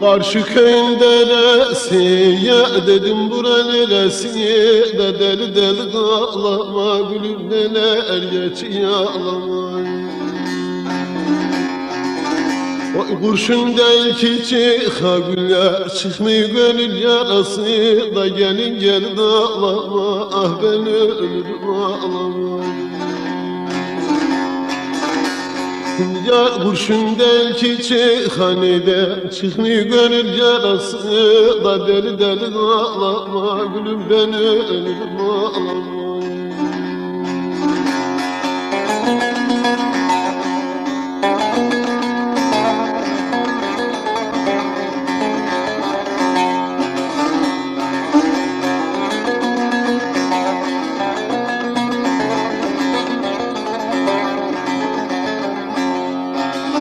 Karşı köyün deresi ya dedim bura neresi? De deli deli ağlama gülüm neler geçiyor ağlama Oy kurşun değil ki çıka güller Çıkmıyor gönül yarası. Da gelin gelin ağlama Ah ben ölürüm ağlama Ya kurşun değil ki çıkanide Çıkmıyor gönül yarası da deli deli ağlama Gülüm ben ölürüm ağlama